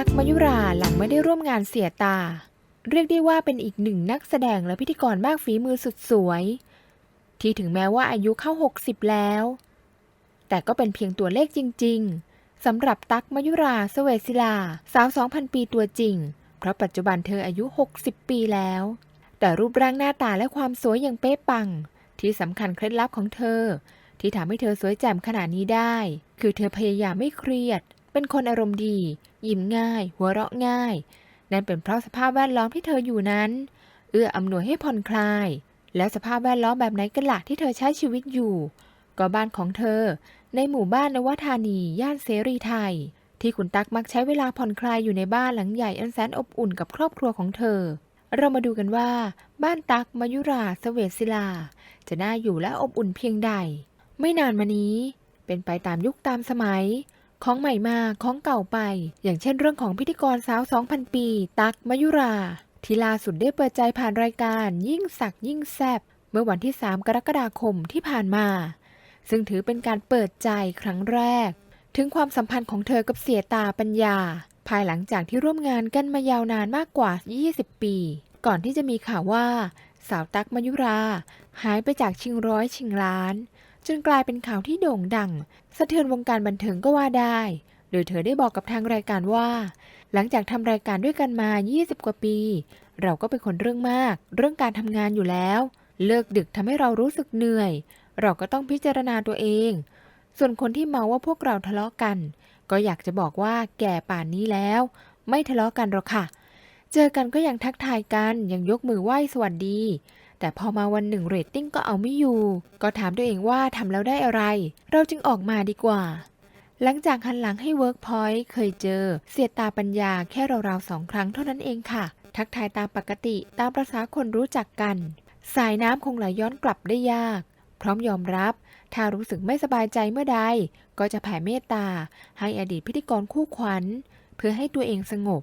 ตั๊กมยุราหลังไม่ได้ร่วมงานเสียตา เรียกได้ว่าเป็นอีกหนึ่งนักแสดงและพิธีกรมากฝีมือสุดสวย ที่ถึงแม้ว่าอายุเข้า 60 แล้ว แต่ก็เป็นเพียงตัวเลขจริง ๆสำหรับตั๊กมยุราเสเวศิลา สาว 2,000 ปีตัวจริง เพราะปัจจุบันเธออายุ 60 ปีแล้ว แต่รูปร่างหน้าตาและความสวยอย่างเป๊ะปัง ที่สำคัญเคล็ดลับของเธอ ที่ทำให้เธอสวยแจ่มขนาดนี้ได้ คือเธอพยายามไม่เครียด เป็นคนอารมณ์ดี ยิ้มง่าย หัวเราะง่าย นั่นเป็นเพราะสภาพแวดล้อมที่เธออยู่นั้น เอื้ออำนวยให้ผ่อนคลาย แล้วสภาพแวดล้อมแบบไหนกันล่ะที่เธอใช้ชีวิตอยู่ ก็บ้านของเธอ ในหมู่บ้านนวธานี ย่านเสรีไทย ที่คุณตั๊กมักใช้เวลาผ่อนคลายอยู่ในบ้านหลังใหญ่อันแสนอบอุ่นกับครอบครัวของเธอ เรามาดูกันว่า บ้านตั๊กมายุราเสเวศิลา จะน่าอยู่และอบอุ่นเพียงใด ไม่นานมานี้ เป็นไปตามยุคตามสมัย ของใหม่มาของเก่าไป อย่างเช่นเรื่องของพิธีกรสาว 2,000 ปี ตั๊กมยุรา ที่ล่าสุดได้เปิดใจผ่านรายการยิ่งสักยิ่งแซบเมื่อวันที่ 3 กรกฎาคมที่ผ่านมา ซึ่งถือเป็นการเปิดใจครั้งแรก ถึงความสัมพันธ์ของเธอกับเสียตาปัญญา ภายหลังจากที่ร่วมงานกันมายาวนานมากกว่า 20 ปี ก่อนที่จะมีข่าวว่า สาวตั๊กมยุรา หายไปจากชิงร้อยชิงล้าน จนกลายเป็นข่าวที่โด่งดัง สะเทือนวงการบันเทิงก็ว่าได้ โดยเธอได้บอกกับทางรายการว่า หลังจากทำรายการด้วยกันมา 20 กว่าปี เราก็เป็นคนเรื่องมาก เรื่องการทำงานอยู่แล้ว เลิกดึกทำให้เรารู้สึกเหนื่อย เราก็ต้องพิจารณาตัวเอง ส่วนคนที่เมาว่าพวกเราทะเลาะกัน ก็อยากจะบอกว่าแก่ป่านนี้แล้ว ไม่ทะเลาะกันหรอกค่ะ เจอกันก็ยังทักทายกันยังยกมือไหว้สวัสดี แต่พอมาวันหนึ่งเรตติ้งก็เอาไม่อยู่ ก็ถามตัวเองว่าทำแล้วได้อะไร เราจึงออกมาดีกว่า หลังจากหันหลังให้ Workpoint เคยเจอ เสียตาปัญญาแค่ราวๆสองครั้งเท่านั้นเองค่ะ ทักทายตามปกติตามประษาคนรู้จักกัน สายน้ำคงไหลย้อนกลับได้ยาก พร้อมยอมรับ ถ้ารู้สึกไม่สบายใจเมื่อใด ก็จะแผ่เมตตา ให้อดีตพิธีกรคู่ขวัญ เพื่อให้ตัวเองสงบ